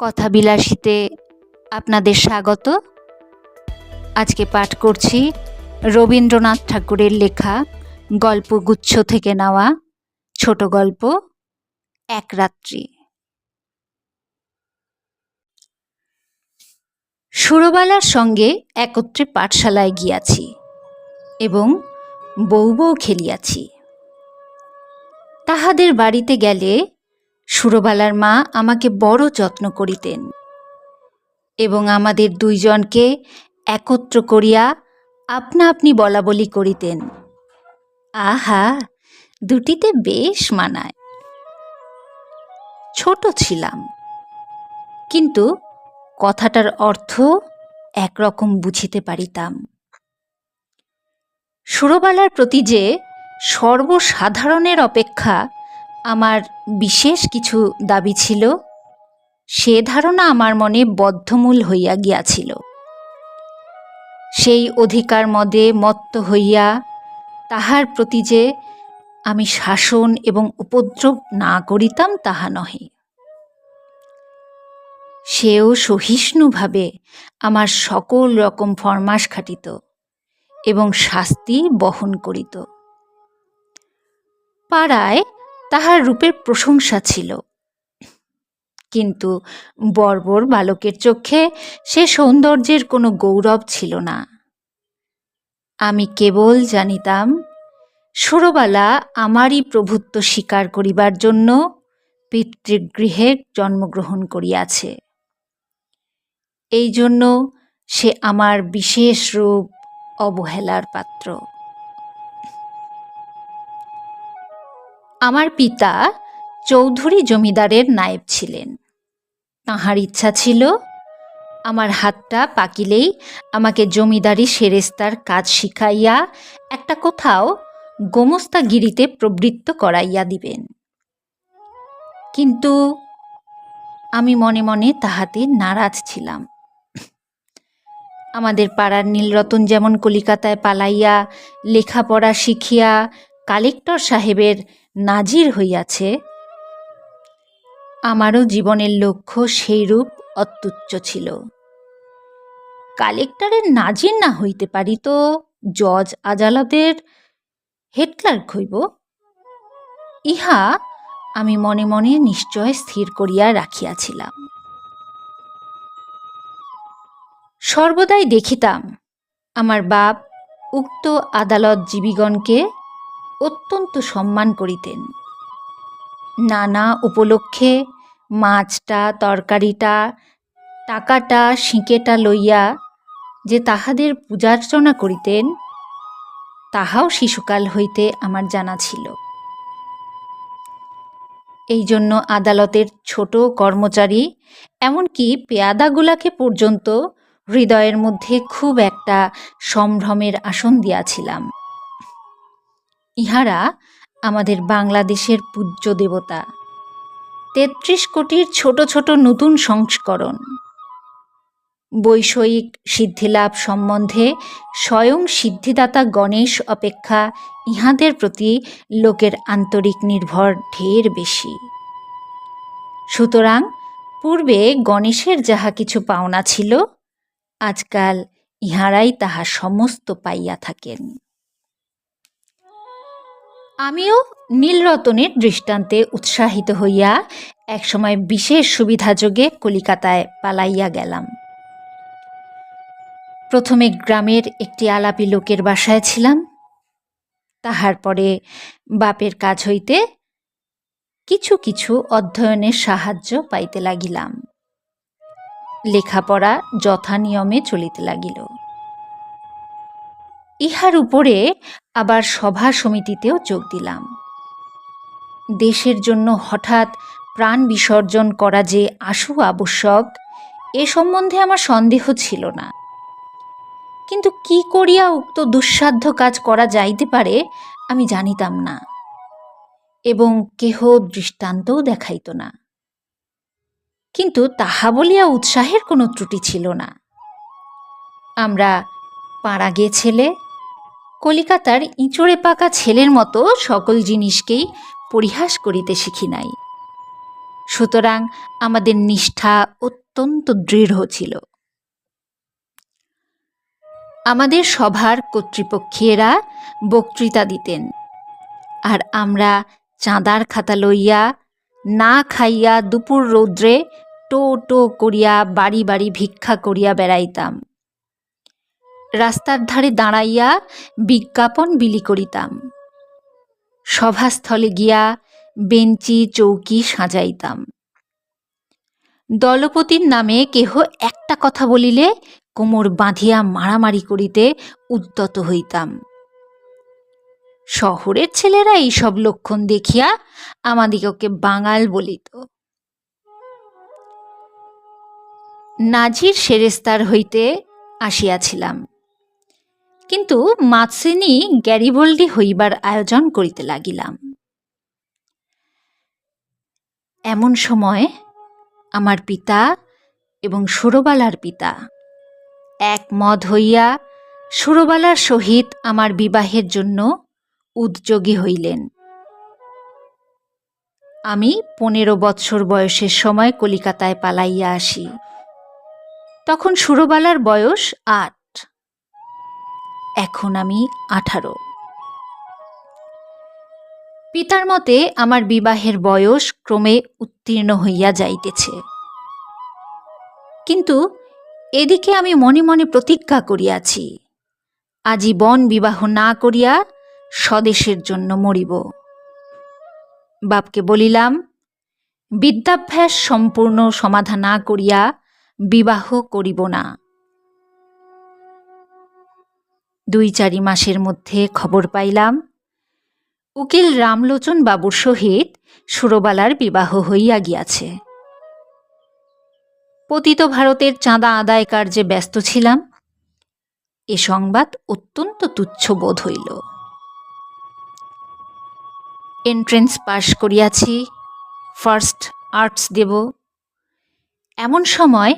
কথাবিলাসীতে আপনাদের স্বাগত। আজকে পাঠ করছি রবীন্দ্রনাথ ঠাকুরের লেখা গল্পগুচ্ছ থেকে নেওয়া ছোট গল্প, এক রাত্রি। সুরবালার সঙ্গে একত্রে পাঠশালায় গিয়াছি এবং বউ বউ খেলিয়াছি। তাহাদের বাড়িতে গেলে সুরবালার মা আমাকে বড় যত্ন করিতেন এবং আমাদের দুইজনকে একত্র করিয়া আপনা আপনি বলা বলি করিতেন। আহা, দুটিতে বেশ মানায়। ছোট ছিলাম, কিন্তু কথাটার অর্থ একরকম বুঝিতে পারিতাম। সুরবালার প্রতি যে সর্বসাধারণের অপেক্ষা আমার বিশেষ কিছু দাবি ছিল, সে ধারণা আমার মনে বদ্ধমূল হইয়া গিয়াছিল। সেই অধিকার মদে মত্ত হইয়া তাহার প্রতি যে আমি শাসন এবং উপদ্রব না করিতাম তাহা নহে। সেও সহিষ্ণুভাবে আমার সকল রকম ফরমাস খাটিত এবং শাস্তি বহন করিত। পাড়ায় তাহার রূপের প্রশংসা ছিল। কিন্তু বর্বর বালকের চোখে সে সৌন্দর্যের কোনো গৌরব ছিল না। আমি কেবল জানিতাম, সুরবালা আমারই প্রভুত্ব স্বীকার করিবার জন্য পিতৃগৃহে জন্মগ্রহণ করিয়াছে। এই জন্য সে আমার বিশেষ রূপ অবহেলার পাত্র। আমার পিতা চৌধুরী জমিদারের নায়েব ছিলেন। তাহার ইচ্ছা ছিল, আমার হাতটা পাকিলেই আমাকে জমিদারি সেরেস্তার কাজ শিখাইয়া একটা কোথাও গোমস্তাগিরিতে প্রবৃত্ত করাইয়া দিবেন। কিন্তু আমি মনে মনে তাহাতে নারাজ ছিলাম। আমাদের পাড়ার নীলরতন যেমন কলিকাতায় পালাইয়া লেখাপড়া শিখিয়া কালেক্টর সাহেবের নাজির হইয়াছে, আমারও জীবনের লক্ষ্য সেইরূপ অত্যুচ্চ ছিল। কালেক্টরের নাজির না হইতে পারি তো জজ আদালতের হেড ক্লার্ক হইব। ইহা আমি মনে মনে নিশ্চয় স্থির করিয়া রাখিয়াছিলাম। সর্বদাই দেখিতাম, আমার বাপ উক্ত আদালত জীবিগণকে অত্যন্ত সম্মান করিতেন। নানা উপলক্ষে মাছটা, তরকারিটা, টাকাটা, সিঁকেটা লইয়া যে তাহাদের পূজার্চনা করিতেন, তাহাও শিশুকাল হইতে আমার জানা ছিল। এই জন্য আদালতের ছোট কর্মচারী, এমনকি পেয়াদাগুলাকে পর্যন্ত হৃদয়ের মধ্যে খুব একটা সম্ভ্রমের আসন দিয়াছিলাম। ইহারা আমাদের বাংলাদেশের পূজ্য দেবতা। তেত্রিশ কোটির ছোট ছোট নতুন সংস্করণ। বৈষয়িক সিদ্ধিলাভ সম্বন্ধে স্বয়ং সিদ্ধিদাতা গণেশ অপেক্ষা ইহাদের প্রতি লোকের আন্তরিক নির্ভর ঢের বেশি। সুতরাং পূর্বে গণেশের যাহা কিছু পাওনা ছিল, আজকাল ইহারাই তাহা সমস্ত পাইয়া থাকেন। আমিও নীলরতনের দৃষ্টান্তে উৎসাহিত হইয়া একসময় বিশেষ সুবিধাযোগে কলিকাতায় পালাইয়া গেলাম। প্রথমে গ্রামের একটি আলাপি লোকের বাসায় ছিলাম। তাহার পরে বাপের কাজ হইতে কিছু কিছু অধ্যয়নের সাহায্য পাইতে লাগিলাম। লেখাপড়া যথা নিয়মে চলিতে লাগিল। ইহার উপরে আবার সভা সমিতিতেও যোগ দিলাম। দেশের জন্য হঠাৎ প্রাণ বিসর্জন করা যে আশু আবশ্যক, এ সম্বন্ধে আমার সন্দেহ ছিল না। কিন্তু কি করিয়া উক্ত দুঃসাধ্য কাজ করা যাইতে পারে, আমি জানিতাম না। এবং কেহ দৃষ্টান্তও দেখাইত না। কিন্তু তাহা বলিয়া উৎসাহের কোনো ত্রুটি ছিল না। আমরা পাড়া গে ছেলে কলিকাতার ইঁচড়ে পাকা ছেলের মতো সকল জিনিসকেই পরিহাস করিতে শিখি নাই। সুতরাং আমাদের নিষ্ঠা অত্যন্ত দৃঢ় ছিল। আমাদের সভার কর্তৃপক্ষেরা বক্তৃতা দিতেন আর আমরা চাঁদার খাতা লইয়া, না খাইয়া দুপুর রৌদ্রে টো টো করিয়া বাড়ি বাড়ি ভিক্ষা করিয়া বেড়াইতাম। রাস্তার ধারে দাঁড়াইয়া বিজ্ঞাপন বিলি করিতাম। সভাস্থলে গিয়া বেঞ্চি, চৌকি সাজাইতাম। দলপতির নামে কেহ একটা কথা বলিলে কোমর বাঁধিয়া মারামারি করিতে উদ্যত হইতাম। শহরের ছেলেরা এইসব লক্ষণ দেখিয়া আমাদিগকে বাঙাল বলিত। নাজির সেরেস্তার হইতে আসিয়াছিলাম। কিন্তু মাতসেনি গ্যারিবল্ডি হইবার আয়োজন করিতে লাগিলাম। এমন সময় আমার পিতা এবং সুরবালার পিতা একমত হইয়া সুরবালার সহিত আমার বিবাহের জন্য উদ্যোগী হইলেন। আমি পনেরো বৎসর বয়সের সময় কলিকাতায় পালাইয়া আসি। তখন সুরবালার বয়স আট। এখন আমি আঠারো। পিতার মতে আমার বিবাহের বয়স ক্রমে উত্তীর্ণ হইয়া যাইতেছে। কিন্তু এদিকে আমি মনে মনে প্রতিজ্ঞা করিয়াছি, আজীবন বিবাহ না করিয়া স্বদেশের জন্য মরিব। বাপকে বলিলাম, বিদ্যাভ্যাস সম্পূর্ণ সমাধা না করিয়া বিবাহ করিব না। দুই চারি মাসের মধ্যে খবর পাইলাম। উকিল রামলোচন বাবুর সহিত সুরবালার বিবাহ হইয়া গিয়াছে। পতিত ভারতের চাঁদা আদায় কার্যে ব্যস্ত ছিলাম, এ সংবাদ অত্যন্ত তুচ্ছ বোধ হইল। এন্ট্রেন্স পাশ করিয়াছি, ফার্স্ট আর্টস দেব। এমন সময়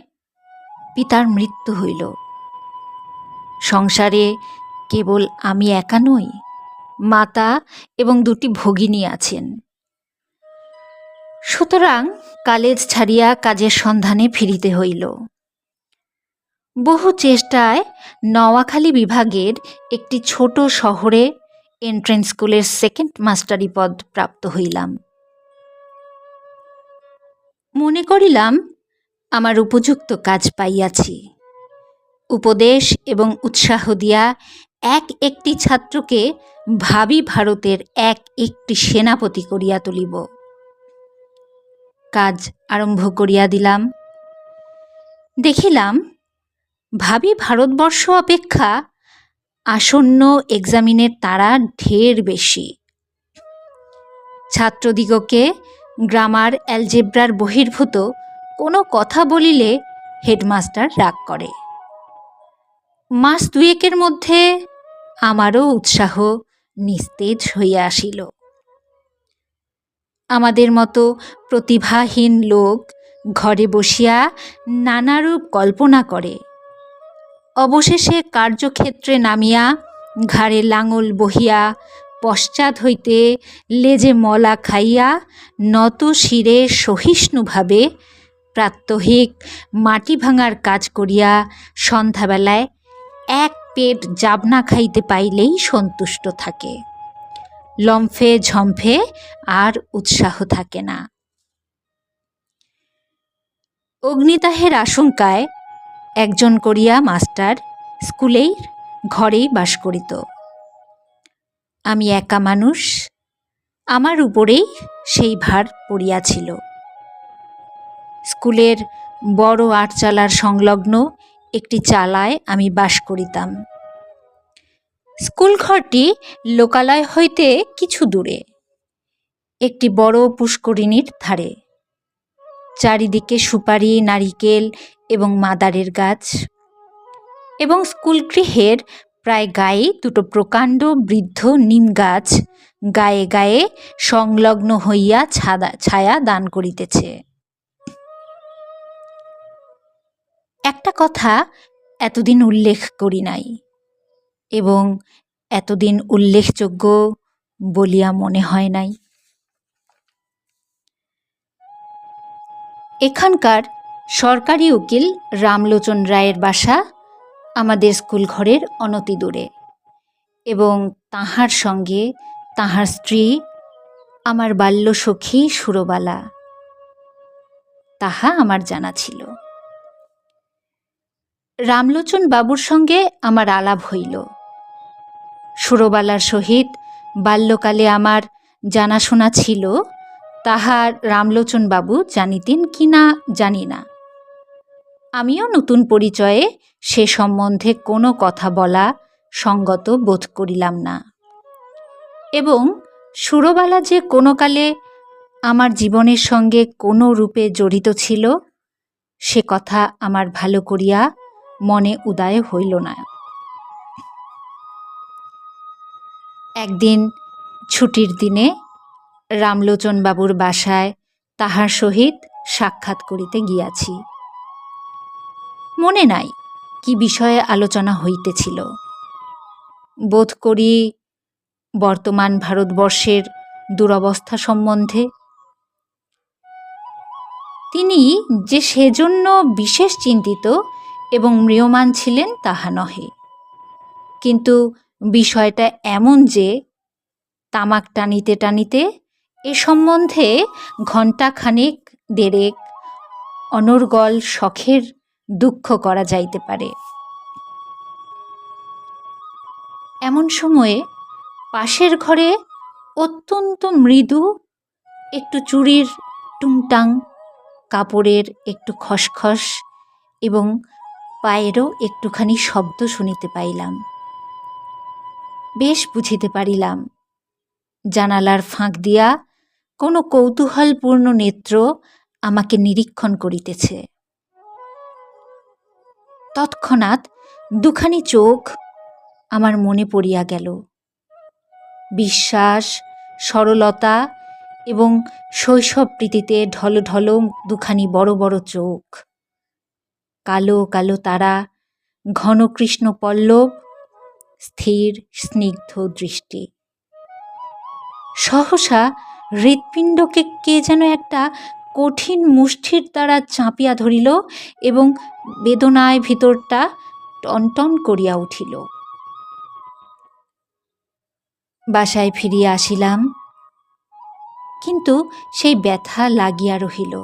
পিতার মৃত্যু হইল। সংসারে কেবল আমি একা নই, মাতা এবং দুটি ভগিনী আছেন। সুতরাং কালেজ ছাড়িয়া কাজের সন্ধানে ফিরিতে হইল। বহু চেষ্টায় নওয়াখালী বিভাগের একটি ছোট শহরে এন্ট্রেন্স স্কুলের সেকেন্ড মাস্টারি পদ প্রাপ্ত হইলাম। মনে করিলাম, আমার উপযুক্ত কাজ পাইয়াছি। উপদেশ এবং উৎসাহ দিয়া এক একটি ছাত্রকে ভাবি ভারতের এক একটি সেনাপতি করিয়া তুলিব। কাজ আরম্ভ করিয়া দিলাম। দেখিলাম, ভাবি ভারতবর্ষ অপেক্ষা আসন্ন এক্সামিনের তারা ঢের বেশি। ছাত্রদিগকে গ্রামার, অ্যালজেব্রার বহির্ভূত কোনো কথা বলিলে হেডমাস্টার রাগ করে। মাস দুয়েকের মধ্যে আমারও উৎসাহ নিস্তেজ হইয়া আসিল। আমাদের মতো প্রতিভাহীন লোক ঘরে বসিয়া নানারূপ কল্পনা করে। অবশেষে কার্যক্ষেত্রে নামিয়া ঘাড়ে লাঙল বহিয়া পশ্চাৎ হইতে লেজে মলা খাইয়া নত শিরে সহিষ্ণুভাবে প্রাত্যহিক মাটি ভাঙার কাজ করিয়া সন্ধ্যাবেলায় এক পেট জাবনা খাইতে পাইলেই সন্তুষ্ট থাকে। লম্ফে ঝম্ফে আর উৎসাহ থাকে না। অগ্নিদাহের আশঙ্কায় একজন করিয়া মাস্টার স্কুলেই ঘরেই বাস করিত। আমি একা মানুষ, আমার উপরেই সেই ভার পড়িয়াছিল। স্কুলের বড় আটচালার সংলগ্ন একটি চালায় আমি বাস করিতাম। স্কুল ঘরটি লোকালয় হইতে কিছু দূরে, একটি বড় পুষ্করিণীর ধারে। চারিদিকে সুপারি, নারিকেল এবং মাদারের গাছ এবং স্কুল গৃহের প্রায় গায়ে দুটো প্রকাণ্ড বৃদ্ধ নিম গাছ গায়ে গায়ে সংলগ্ন হইয়া ছাদা, ছায়া দান করিতেছে। একটা কথা এতদিন উল্লেখ করি নাই এবং এতদিন উল্লেখযোগ্য বলিয়া মনে হয় নাই। এখানকার সরকারি উকিল রামলোচন রায়ের বাসা আমাদের স্কুল ঘরের অনতি দূরে এবং তাহার সঙ্গে তাহার স্ত্রী, আমার বাল্যসখী সুরবালা, তাহা আমার জানা ছিল। রামলোচন বাবুর সঙ্গে আমার আলাপ হইল। সুরবালার সহিত বাল্যকালে আমার জানাশোনা ছিল, তাহার রামলোচন বাবু জানিতেন কি না জানি না। আমিও নতুন পরিচয়ে সে সম্বন্ধে কোনো কথা বলা সঙ্গত বোধ করিলাম না। এবং সুরবালা যে কোনো কালে আমার জীবনের সঙ্গে কোনো রূপে জড়িত ছিল, সে কথা আমার ভালো করিয়া মনে উদয় হইল না। একদিন ছুটির দিনে রামলোচন বাবুর বাসায় তাহার সহিত সাক্ষাৎ করিতে গিয়াছি। মনে নাই কি বিষয়ে আলোচনা হইতেছিল। বোধ করি বর্তমান ভারতবর্ষের দুরবস্থা সম্বন্ধে। তিনি যে সেজন্য বিশেষ চিন্তিত এবং ম্রিয়মান ছিলেন তাহা নহে। কিন্তু বিষয়টা এমন যে তামাক টানিতে টানিতে এ সম্বন্ধে ঘণ্টাখানেক দেড়েক অনর্গল শখের দুঃখ করা যাইতে পারে। এমন সময়ে পাশের ঘরে অত্যন্ত মৃদু একটু চুরির টুংটাং, কাপড়ের একটু খসখস এবং পায়েরও একটুখানি শব্দ শুনিতে পাইলাম। বেশ বুঝিতে পারিলাম। জানালার ফাঁক দিয়া কোনো কৌতূহলপূর্ণ নেত্র আমাকে নিরীক্ষণ করিতেছে। তৎক্ষণাৎ দুখানি চোখ আমার মনে পড়িয়া গেল। বিশ্বাস, সরলতা এবং শৈশব প্রীতিতে ঢলো ঢলো দুখানি বড় বড় চোখ। কালো কালো তারা, ঘন কৃষ্ণ পল্লব, স্থির স্নিগ্ধ দৃষ্টি। সহসা হৃৎপিণ্ডকে কে যেন একটা কঠিন মুষ্ঠির দ্বারা চাপিয়া ধরিল এবং বেদনায় ভিতরটা টনটন করিয়া উঠিল। বাসায় ফিরিয়া আসিলাম, কিন্তু সেই ব্যথা লাগিয়া রহিল।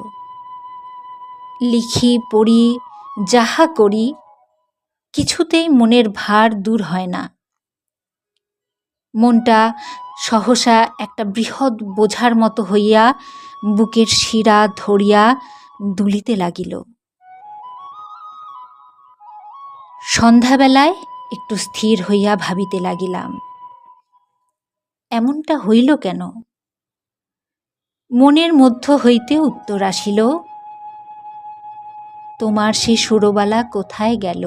লিখি, পড়ি যাহা করি, কিছুতেই মনের ভার দূর হয় না। মনটা সহসা একটা বৃহৎ বোঝার মতো হইয়া বুকের শিরা ধরিয়া দুলিতে লাগিল। সন্ধ্যাবেলায় একটু স্থির হইয়া ভাবিতে লাগিলাম, এমনটা হইল কেন? মনের মধ্য হইতে উত্তর আসিল তোমার সে সুরবালা কোথায় গেল?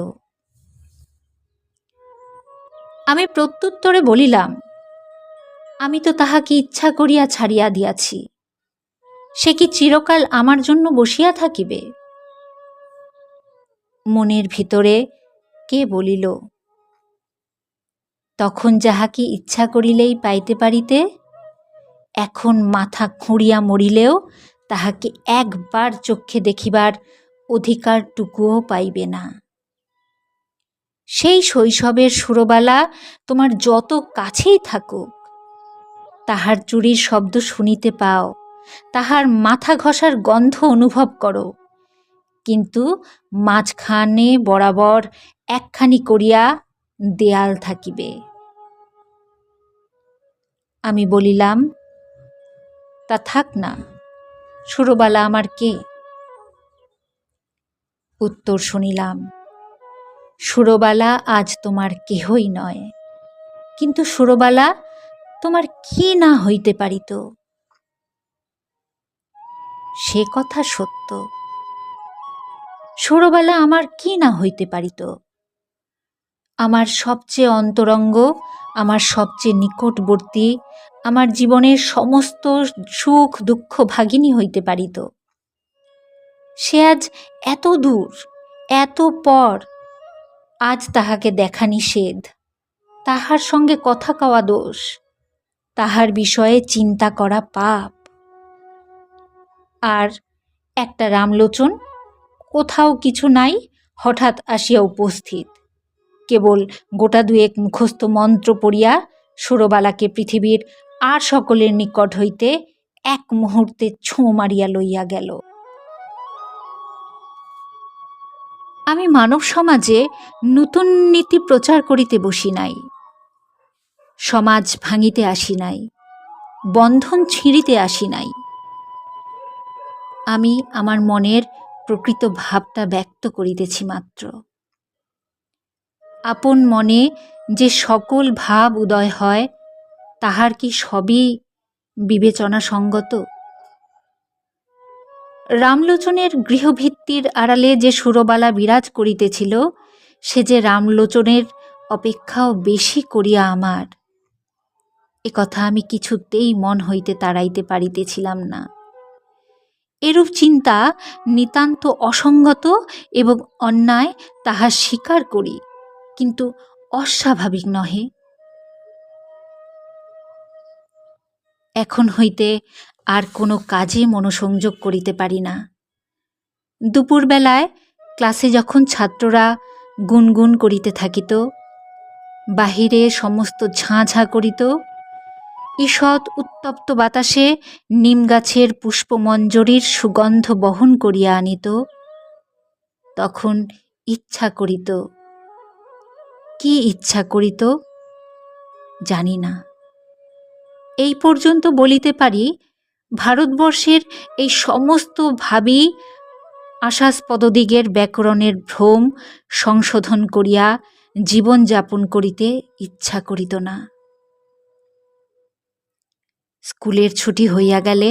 আমি প্রত্যুত্তরে বলিলাম, আমি তো তাহাকে ইচ্ছা করিয়া ছাড়িয়া দিয়াছি। সে কি চিরকাল আমার জন্য বসিয়া থাকিবে? মনের ভিতরে কে বলিল, তখন যাহাকে ইচ্ছা করিলেই পাইতে পারিতে, এখন মাথা খুঁড়িয়া মরিলেও তাহাকে একবার চক্ষে দেখিবার অধিকারটুকুও পাইবে না। সেই শৈশবের সুরবালা তোমার যত কাছেই থাকুক, তাহার চুরির শব্দ শুনিতে পাও, তাহার মাথা ঘষার গন্ধ অনুভব করো। কিন্তু মাঝখানে বরাবর একখানি করিয়া দেয়াল থাকিবে। আমি বলিলাম, তা থাক না, সুরবালা আমার কে? উত্তর শুনিলাম, সুরবালা আজ তোমার কেহই নয়। কিন্তু সুরবালা, তোমার কি না হইতে পারিত? সে কথা সত্য। সুরবালা আমার কি না হইতে পারিত? আমার সবচেয়ে অন্তরঙ্গ, আমার সবচেয়ে নিকটবর্তী, আমার জীবনের সমস্ত সুখ দুঃখ ভাগিনী হইতে পারিত। সে আজ এত দূর, এত পর, আজ তাহাকে দেখা নিষেধ। তাহার সঙ্গে কথা কওয়া দোষ, তাহার বিষয়ে চিন্তা করা পাপ। আর একটা রামলোচন, কোথাও কিছু নাই, হঠাৎ আসিয়া উপস্থিত। কেবল গোটা দুয়েক মুখস্থ মন্ত্র পড়িয়া সুরবালাকে পৃথিবীর আর সকলের নিকট হইতে এক মুহূর্তে ছোঁ মারিয়া লইয়া গেল। আমি মানব সমাজে নূতন নীতি প্রচার করিতে বসি নাই। সমাজ ভাঙিতে আসি নাই, বন্ধন ছিঁড়িতে আসি নাই। আমি আমার মনের প্রকৃত ভাবটা ব্যক্ত করিতেছি মাত্র। আপন মনে যে সকল ভাব উদয় হয়, তাহার কি সবই বিবেচনা সঙ্গত রামলোচনের গৃহভিত্তির আড়ালে যে সুরবালা বিরাজ করিতেছিল, সে যে রামলোচনের অপেক্ষাও বেশি করিয়া আমার। এ কথা আমি কিছুতেই মন হইতে তাড়াইতে পারিতেছিলাম না। এরূপ চিন্তা নিতান্ত অসঙ্গত এবং অন্যায় তাহা স্বীকার করি, কিন্তু অস্বাভাবিক নহে। এখন হইতে আর কোনো কাজে মনোসংযোগ করিতে পারি না। দুপুরবেলায় ক্লাসে যখন ছাত্ররা গুনগুন করিতে থাকিত, বাহিরে সমস্ত ঝাঁ ঝাঁ করিত, ঈষৎ উত্তপ্ত বাতাসে নিম গাছের পুষ্পমঞ্জরির সুগন্ধ বহন করিয়া আনিত, তখন ইচ্ছা করিত। কি ইচ্ছা করিত জানি না। এই পর্যন্ত বলিতে পারি ভারতবর্ষের এই সমস্ত ভাবি আশাস্পদদিগের ব্যাকরণের ভ্রম সংশোধন করিয়া জীবনযাপন করিতে ইচ্ছা করিত না। স্কুলের ছুটি হইয়া গেলে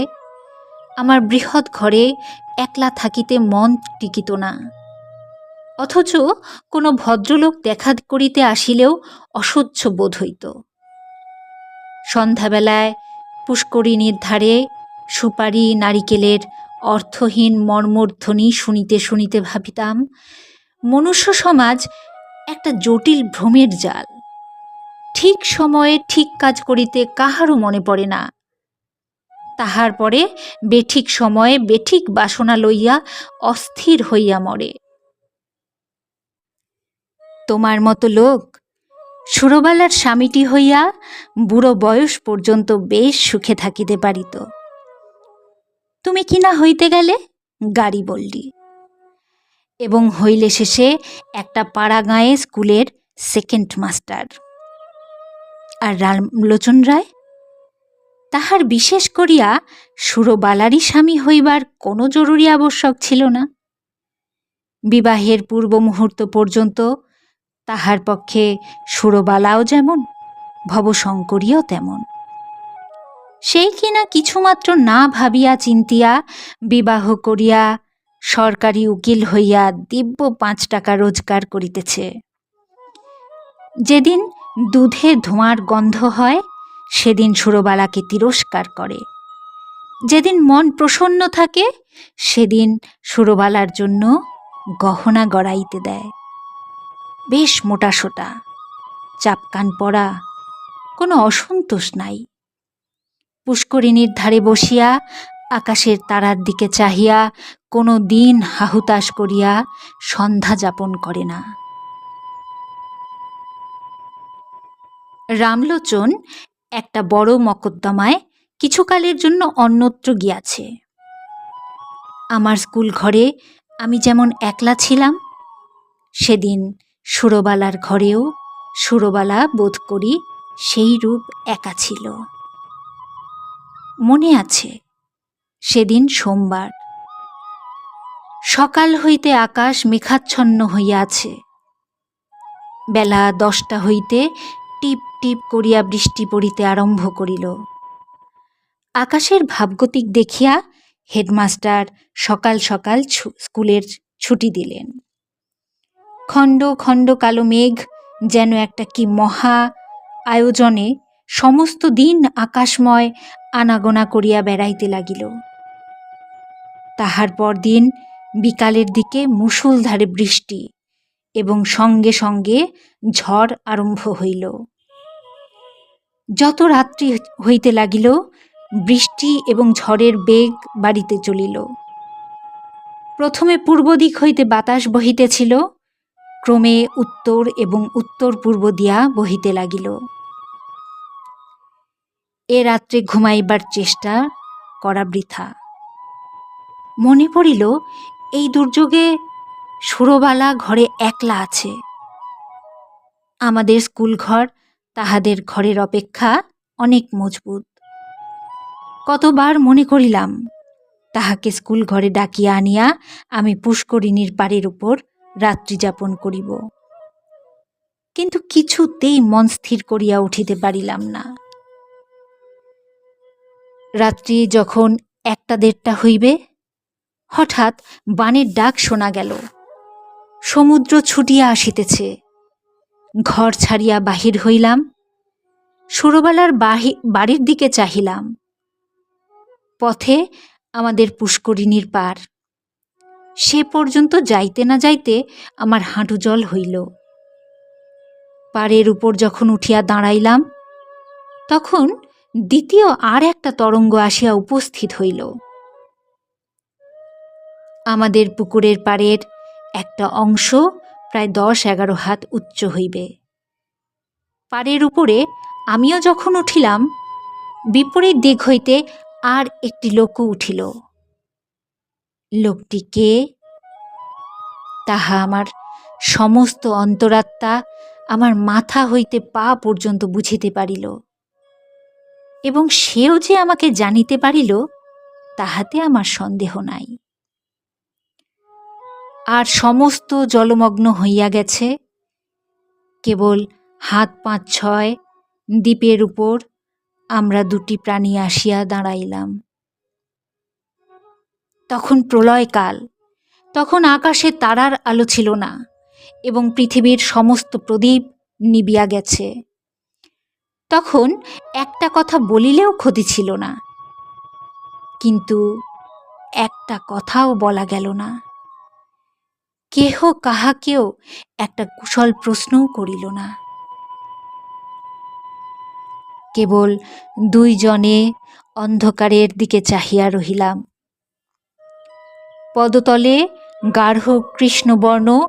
আমার বৃহৎ ঘরে একলা থাকিতে মন টিকিত না। অথচ কোনো ভদ্রলোক দেখা করিতে আসিলেও অসহ্য বোধ হইত। সন্ধ্যাবেলায় পুষ্করিণীর ধারে সুপারি নারিকেলের অর্থহীন মর্মধ্বনি শুনিতে শুনিতে ভাবিতাম, মনুষ্য সমাজ একটা জটিল ভ্রমের জাল। ঠিক সময়ে ঠিক কাজ করিতে কাহারও মনে পড়ে না। তাহার পরে বেঠিক সময়ে বেঠিক বাসনা লইয়া অস্থির হইয়া মরে। তোমার মতো লোক, সুরবালার স্বামীটি হইয়া বুড়ো বয়স পর্যন্ত বেশ সুখে থাকিতে পারিত। তুমি কি না হইতে গেলে? গাড়ি বললি। এবং হইলে শেষে একটা পাড়া গাঁয়ে স্কুলের সেকেন্ড মাস্টার আর রামলোচন রায়? তাহার বিশেষ করিয়া সুরবালারই স্বামী হইবার কোনো জরুরি আবশ্যক ছিল না। বিবাহের পূর্ব মুহূর্ত পর্যন্ত তাহার পক্ষে সুরবালাও যেমন, ভবশঙ্করীও তেমন। সেই কিনা কিছুমাত্র না ভাবিয়া চিন্তিয়া, বিবাহ করিয়া সরকারি উকিল হইয়া দিব্য পাঁচ টাকা রোজগার করিতেছে। যেদিন দুধে ধোঁয়ার গন্ধ হয়, সেদিন সুরবালাকে তিরস্কার করে। যেদিন মন প্রসন্ন থাকে, সেদিন সুরবালার জন্য গহনা গড়াইতে দেয়। বেশ মোটাসোটা চাপকান পড়া কোনো অসন্তোষ নাই। পুষ্করিণীর ধারে বসিয়া আকাশের তারার দিকে চাহিয়া কোনো দিন হাহুতাস করিয়া সন্ধ্যা যাপন করে না। রামলোচন একটা বড় মকদ্দমায় কিছুকালের জন্য অন্যত্র গিয়াছে। আমার স্কুল ঘরে আমি যেমন একলা ছিলাম, সেদিন সুরবালার ঘরেও সুরবালা বোধ করি সেই রূপ একা ছিল। মনে আছে, সেদিন সোমবার। সকাল হইতে আকাশ মেঘাচ্ছন্ন হইয়াছে। বেলা দশটা হইতে টিপ টিপ করিয়া বৃষ্টি পড়িতে আরম্ভ করিল। আকাশের ভাবগতিক দেখিয়া হেডমাস্টার সকাল সকাল স্কুলের ছুটি দিলেন। খণ্ড খণ্ড কালো মেঘ যেন একটা কি মহা আয়োজনে সমস্ত দিন আকাশময় আনাগোনা করিয়া বেড়াইতে লাগিল। তাহার পর দিন বিকালের দিকে মুষলধারে বৃষ্টি এবং সঙ্গে সঙ্গে ঝড় আরম্ভ হইল। যত রাত্রি হইতে লাগিল, বৃষ্টি এবং ঝড়ের বেগ বাড়িতে চলিল। প্রথমে পূর্ব দিক হইতে বাতাস বহিতেছিল, ক্রমে উত্তর এবং উত্তর পূর্ব দিয়া বহিতে লাগিল। এ রাত্রে ঘুমাইবার চেষ্টা করা বৃথা। মনে পড়িল, এই দুর্যোগে সুরবালা ঘরে একলা আছে। আমাদের স্কুল ঘর তাহাদের ঘরের অপেক্ষা অনেক মজবুত। কতবার মনে করিলাম, তাহাকে স্কুল ঘরে ডাকিয়া আনিয়া আমি পুষ্করিণীর পাড়ের উপর রাত্রি যাপন করিব। কিন্তু কিছুতেই মন স্থির করিয়া উঠিতে পারিলাম না। রাত্রি যখন একটা দেড়টা হইবে, হঠাৎ বানের ডাক শোনা গেল। সমুদ্র ছুটিয়া আসিতেছে। ঘর ছাড়িয়া বাহির হইলাম। সুরবালার বাহি বাড়ির দিকে চাহিলাম। পথে আমাদের পুষ্করিণীর পার। সে পর্যন্ত যাইতে না যাইতে আমার হাঁটু জল হইল। পাড়ের উপর যখন উঠিয়া দাঁড়াইলাম, তখন দ্বিতীয় আর একটা তরঙ্গ আসিয়া উপস্থিত হইল। আমাদের পুকুরের পাড়ের একটা অংশ প্রায় দশ এগারো হাত উচ্চ হইবে। পাড়ের উপরে আমিও যখন উঠিলাম, বিপরীত দিক হইতে আর একটি লোকও উঠিল। লোকটি কে? তাহা আমার সমস্ত অন্তরাত্মা আমার মাথা হইতে পা পর্যন্ত বুঝিতে পারিল। এবং সেও যে আমাকে জানিতে পারিল, তাহাতে আমার সন্দেহ নাই। আর সমস্ত জলমগ্ন হইয়া গেছে, কেবল হাত পাঁচ ছয় দ্বীপের উপর আমরা দুটি প্রাণী আসিয়া দাঁড়াইলাম। তখন প্রলয়কাল, তখন আকাশে তারার আলো ছিল না, এবং পৃথিবীর সমস্ত প্রদীপ নিবিয়া গেছে। তখন একটা কথা বলিলেও ক্ষতি ছিল না। কিন্তু একটা কথাও বলা গেল না। কেহ কাহাকেও একটা কুশল প্রশ্নও করিল না। কেবল দুইজনে অন্ধকারের দিকে চাহিয়া রহিলাম। পদতলে গাঢ় কৃষ্ণবর্ণ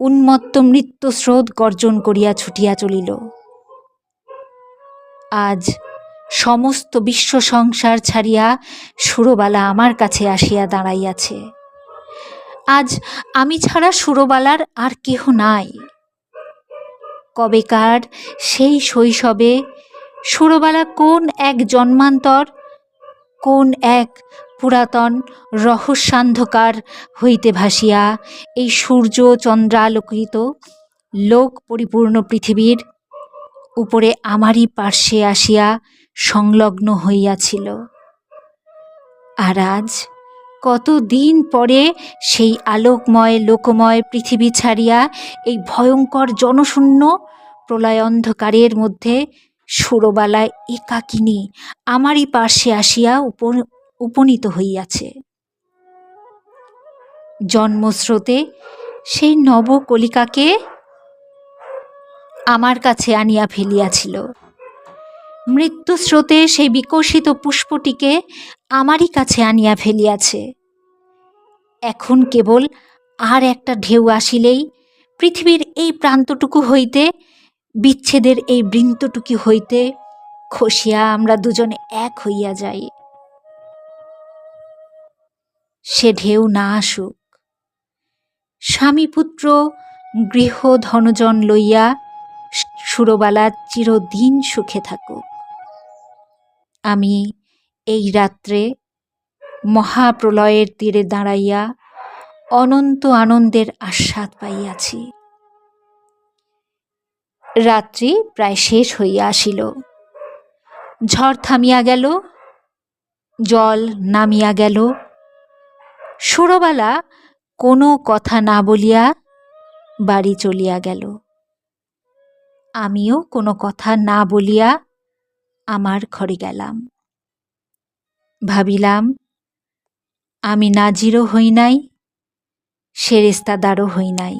উন্মত্ত নৃত্যস্রোত গর্জন করিয়া ছুটিয়া চলিল। আজ সমস্ত বিশ্ব সংসার ছাড়িয়া সুরবালা আমার কাছে আসিয়া দাঁড়াইয়াছে। আজ আমি ছাড়া সুরবালার আর কেহ নাই। কবেকার সেই শৈশবে সুরবালা কোন এক জন্মান্তর, কোন এক পুরাতন রহস্যান্ধকার হইতে ভাসিয়া এই সূর্য চন্দ্রালোকিত লোক পরিপূর্ণ পৃথিবীর উপরে আমারই পার্শ্বে আসিয়া সংলগ্ন হইয়াছিল। আর আজ কতদিন পরে সেই আলোকময়, লোকময় পৃথিবী ছাড়িয়া এই ভয়ঙ্কর জনশূন্য প্রলয় অন্ধকারের মধ্যে সুরবালায় একাকিনী আমারই পার্শ্বে আসিয়া উপনীত হইয়াছে। জন্মস্রোতে সেই নবকলিকাকে আমার কাছে আনিয়া ফেলিয়াছিল। মৃত্যুস্রোতে সেই বিকশিত পুষ্পটিকে আমারই কাছে আনিয়া ফেলিয়াছে। এখন কেবল আর একটা ঢেউ আসিলেই পৃথিবীর এই প্রান্তটুকু হইতে, বিচ্ছেদের এই বৃন্তটুকু হইতে খসিয়া আমরা দুজনে এক হইয়া যাই। সে ঢেউ না আসুক। স্বামী পুত্র গৃহ ধনজন লইয়া সুরবালা চিরদিন সুখে থাকুক। আমি এই রাত্রে মহাপ্রলয়ের তীরে দাঁড়াইয়া অনন্ত আনন্দের আস্বাদ পাইয়াছি। রাত্রি প্রায় শেষ হইয়া আসিল। ঝড় থামিয়া গেল, জল নামিয়া গেল। সুরবালা কোনো কথা না বলিয়া বাড়ি চলিয়া গেল। আমিও কোনো কথা না বলিয়া আমার ঘরে গেলাম। ভাবিলাম, আমি নাজিরও হই নাই সেরেস্তাদারও হই নাই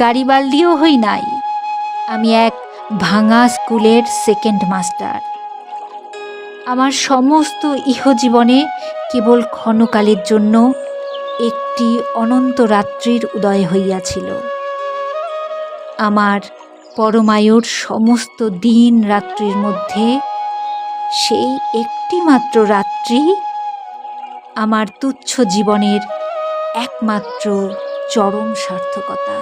গাড়িবাল্ডিও হই নাই, আমি এক ভাঙা স্কুলের সেকেন্ড মাস্টার আমার সমস্ত ইহজীবনে কেবল ক্ষণকালের জন্য একটি অনন্ত রাত্রির উদয় হইয়াছিল। আমার পরমায়ুর সমস্ত দিন রাত্রির মধ্যে, সেই একটি মাত্র রাত্রি আমার তুচ্ছ জীবনের একমাত্র চরম সার্থকতা।